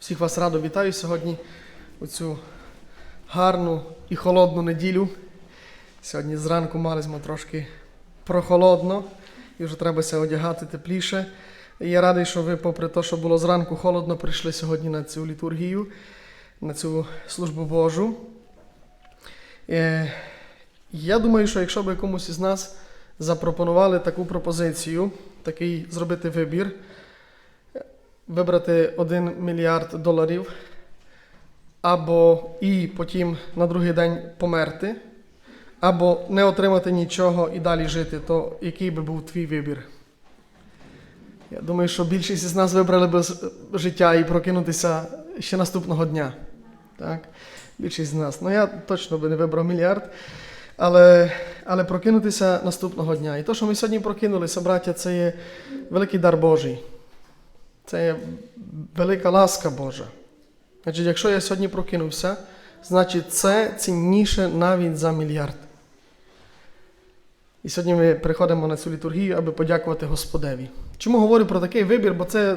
Всіх вас радо вітаю сьогодні у цю гарну і холодну неділю. Сьогодні зранку мали ми трошки прохолодно і вже треба ся одягати тепліше. І я радий, що ви, попри те, що було зранку холодно, прийшли сьогодні на цю літургію, на цю службу Божу. Е, Я думаю, що якщо б комусь із нас запропонували таку пропозицію, такий зробити вибір, вибрати 1 мільярд доларів, або і потім на другий день померти, або не отримати нічого і далі жити, то який би був твій вибір? Я думаю, що більшість із нас вибрали би життя і прокинутися ще наступного дня. Так? Більшість з нас. Ну я точно би не вибрав мільярд. Але, але прокинутися наступного дня. І те, що ми сьогодні прокинулися, браття, це є великий дар Божий. Це є велика ласка Божа. Значить, якщо я сьогодні прокинувся, значить це цінніше навіть за мільярд. І сьогодні ми приходимо на цю літургію, аби подякувати Господеві. Чому говорю про такий вибір? Бо це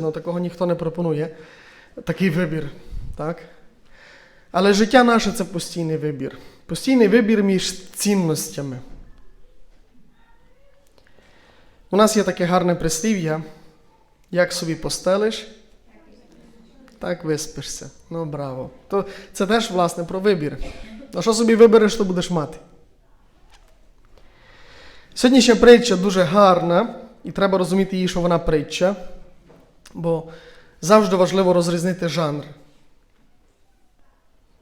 ну, такого ніхто не пропонує. Такий вибір. Так? Але життя наше це постійний вибір. Постійний вибір між цінностями. У нас є таке гарне прислів'я. Як собі постелиш, так виспишся. Ну, браво. То це теж, власне, про вибір. А що собі вибереш, то будеш мати. Сьогоднішня притча дуже гарна, і треба розуміти її, що вона притча, бо завжди важливо розрізнити жанр.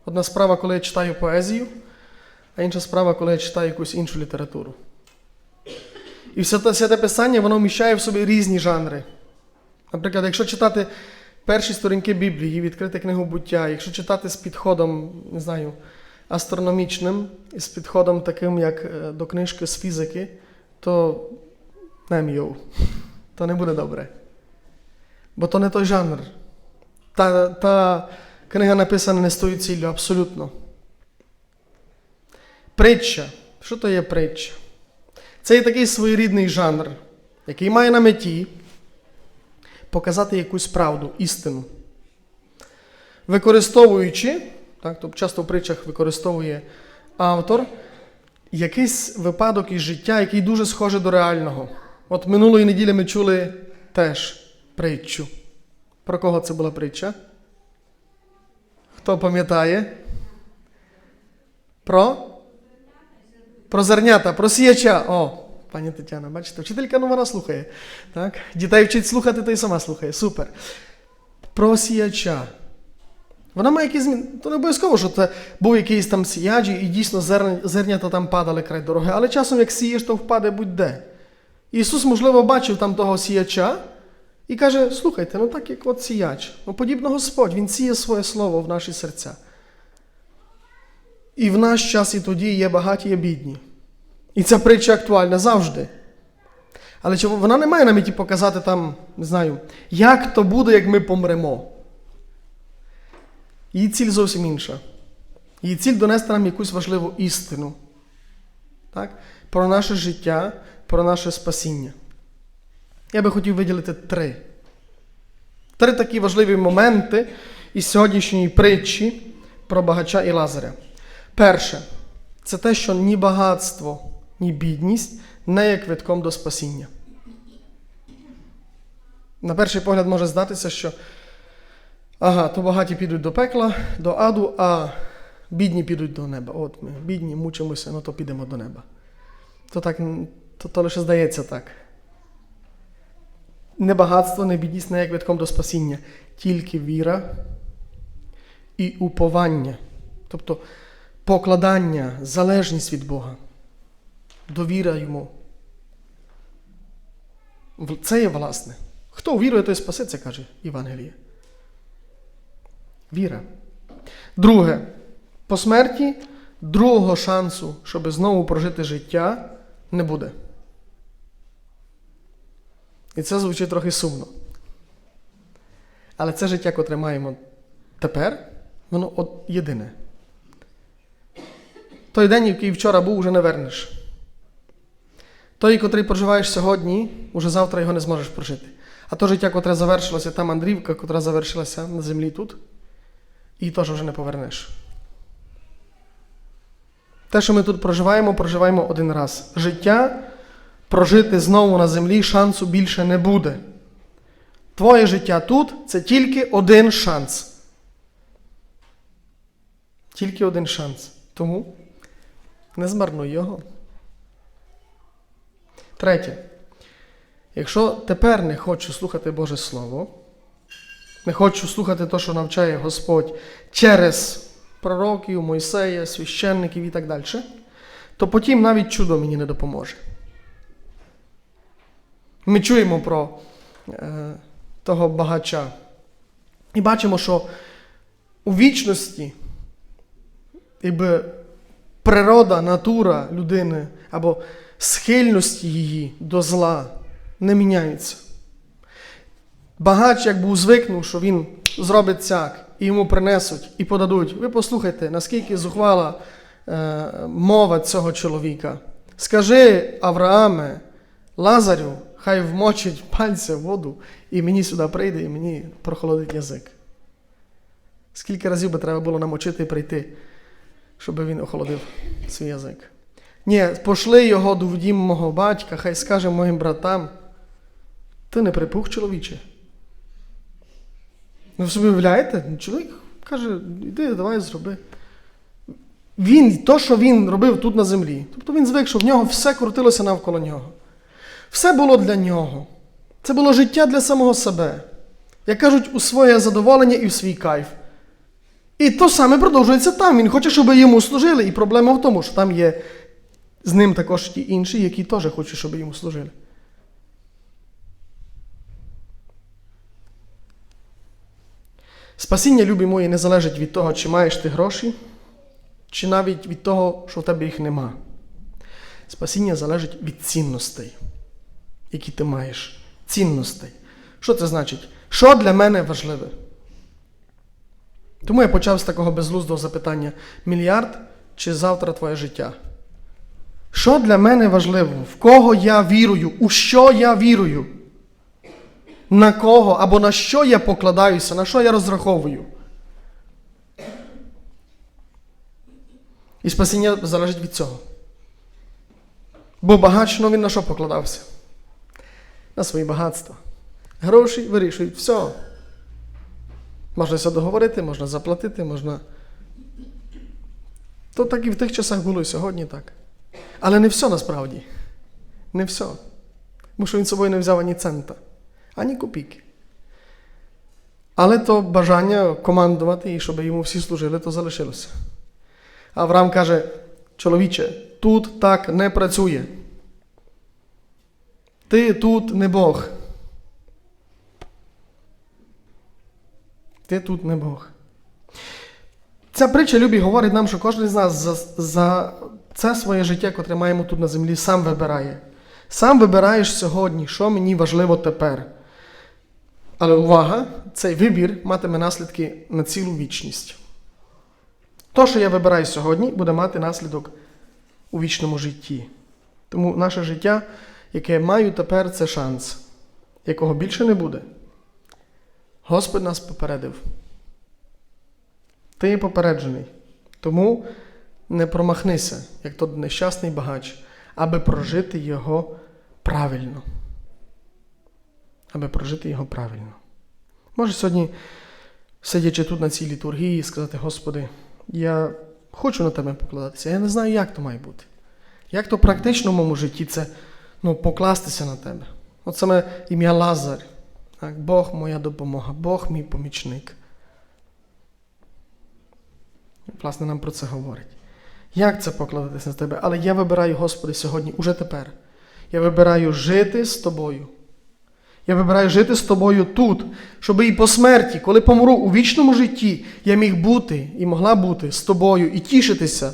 Одна справа, коли я читаю поезію, а інша справа, коли я читаю якусь іншу літературу. І все те святе писання, воно вміщає в собі різні жанри. Наприклад, якщо читати перші сторінки Біблії, відкрити книгу буття, якщо читати з підходом, не знаю, астрономічним, і з підходом таким, як е, до книжки з фізики, то не міов. То не буде добре. Бо то не той жанр. Та, та книга написана не з тою ціллю, абсолютно. Притча. Що то є притча? Це є такий своєрідний жанр, який має на меті показати якусь правду, істину. Використовуючи, так, тобто часто в притчах використовує автор якийсь випадок із життя, який дуже схожий до реального. От минулої неділі ми чули теж притчу. Про кого це була притча? Хто пам'ятає? Про? Про зернята, про сіяча. О, пані Тетяна, бачите, вчителька ну вона слухає. Так? Дітей вчить слухати, то й сама слухає. Супер. Про сіяча. Вона має якісь зміни. То не обов'язково, що це був якийсь там сіяч, і дійсно зернята там падали край дороги. Але часом, як сієш, то впаде будь-де. Ісус, можливо, бачив там того сіяча і каже: слухайте, ну так як от сіяч. Ну, подібно Господь, Він сіє своє слово в наші серця. І в наш час і тоді є багаті, є бідні. І ця притча актуальна завжди. Але чи вона не має на меті показати там, не знаю, як то буде, як ми помремо. Її ціль зовсім інша. Її ціль донести нам якусь важливу істину. Так? Про наше життя, про наше спасіння. Я би хотів виділити три. Три такі важливі моменти із сьогоднішньої притчі про багача і Лазаря. Перше, це те, що ні багатство, ні бідність не є квитком до спасіння. На перший погляд може здатися, що ага, то багаті підуть до пекла, до аду, а бідні підуть до неба. От ми бідні мучимося, ну то підемо до неба. То так, то, то лише здається так. Не багатство, не бідність не є квитком до спасіння, тільки віра і уповання. Тобто покладання, залежність від Бога, довіра йому. Це є власне. Хто вірує, той спасеться, каже Євангеліє. Віра. Друге, по смерті другого шансу, щоб знову прожити життя, не буде. І це звучить трохи сумно. Але це життя, котре маємо тепер, воно от єдине. Той день, який вчора був, уже не вернеш. Той, котрий проживаєш сьогодні, уже завтра його не зможеш прожити. А то життя, котре завершилося, та мандрівка, котра завершилася на землі тут, і теж вже не повернеш. Те, що ми тут проживаємо, проживаємо один раз. Життя прожити знову на землі шансу більше не буде. Твоє життя тут це тільки один шанс. Тільки один шанс. Тому не змарнуй його. Третє. Якщо тепер не хочу слухати Боже Слово, не хочу слухати те, що навчає Господь через пророків, Мойсея, священників і так далі, то потім навіть чудо мені не допоможе. Ми чуємо про е, того багача і бачимо, що у вічності якби, природа, натура людини або схильності її до зла не міняються. Багач, як був звикнув, що він зробить цяк, і йому принесуть і подадуть. Ви послухайте, наскільки зухвала е, мова цього чоловіка. Скажи, Аврааме, Лазарю, хай вмочить пальця в воду, і мені сюди прийде, і мені прохолодить язик. Скільки разів би треба було намочити і прийти, щоб він охолодив свій язик? Ні, пошли його до дім мого батька, хай скаже моїм братам. Ти не припух, чоловіче. Ну, ви собі уявляєте? Чоловік каже, іди, давай зроби. Він, то, що він робив тут на землі, тобто він звик, що в нього все крутилося навколо нього. Все було для нього. Це було життя для самого себе. Як кажуть, у своє задоволення і в свій кайф. І то саме продовжується там. Він хоче, щоб йому служили. І проблема в тому, що там є з ним також ті інші, які теж хочуть, щоб йому служили. Спасіння, любі мої, не залежить від того, чи маєш ти гроші, чи навіть від того, що в тебе їх нема. Спасіння залежить від цінностей, які ти маєш. Цінностей. Що це значить? Що для мене важливе? Тому я почав з такого безглуздого запитання: мільярд чи завтра твоє життя? Що для мене важливо? В кого я вірую? У що я вірую? На кого або на що я покладаюся, на що я розраховую? І спасіння залежить від цього. Бо багач, ну він на що покладався? На свої багатства. Гроші вирішують все. Можна договорити, можна заплатити, можна. То так і в тих часах було і сьогодні так. Але не все насправді. Не все. Тому що він з собою не взяв ані цента, ані копійки. Але то бажання командувати і щоб йому всі служили, то залишилося. Авраам каже: чоловіче, тут так не працює. Ти тут не Бог. Ти тут не Бог. Ця притча любі говорить нам, що кожен з нас за, це своє життя, котре маємо тут на землі, сам вибирає. Сам вибираєш сьогодні, що мені важливо тепер. Але увага, цей вибір матиме наслідки на цілу вічність. То, що я вибираю сьогодні, буде мати наслідок у вічному житті. Тому наше життя, яке я маю тепер, це шанс, якого більше не буде. Господь нас попередив. Ти є попереджений. Тому не промахнися, як той нещасний багач, аби прожити його правильно. Аби прожити його правильно. Може сьогодні, сидячи тут на цій літургії, сказати, Господи, я хочу на тебе покладатися, я не знаю, як то має бути. Як то практично в моєму житті це ну, покластися на тебе. От саме ім'я Лазар. Так, Бог моя допомога, Бог мій помічник. Власне, нам про це говорить. Як це покладатися на тебе? Але я вибираю, Господи, сьогодні, уже тепер. Я вибираю жити з тобою. Я вибираю жити з тобою тут, щоб і по смерті, коли помру у вічному житті, я міг бути і могла бути з тобою і тішитися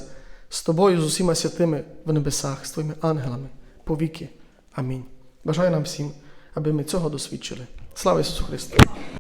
з тобою, з усіма святими в небесах, з твоїми ангелами повіки. Амінь. Бажаю нам всім, аби ми цього досвідчили. Слава Ісусу Христу!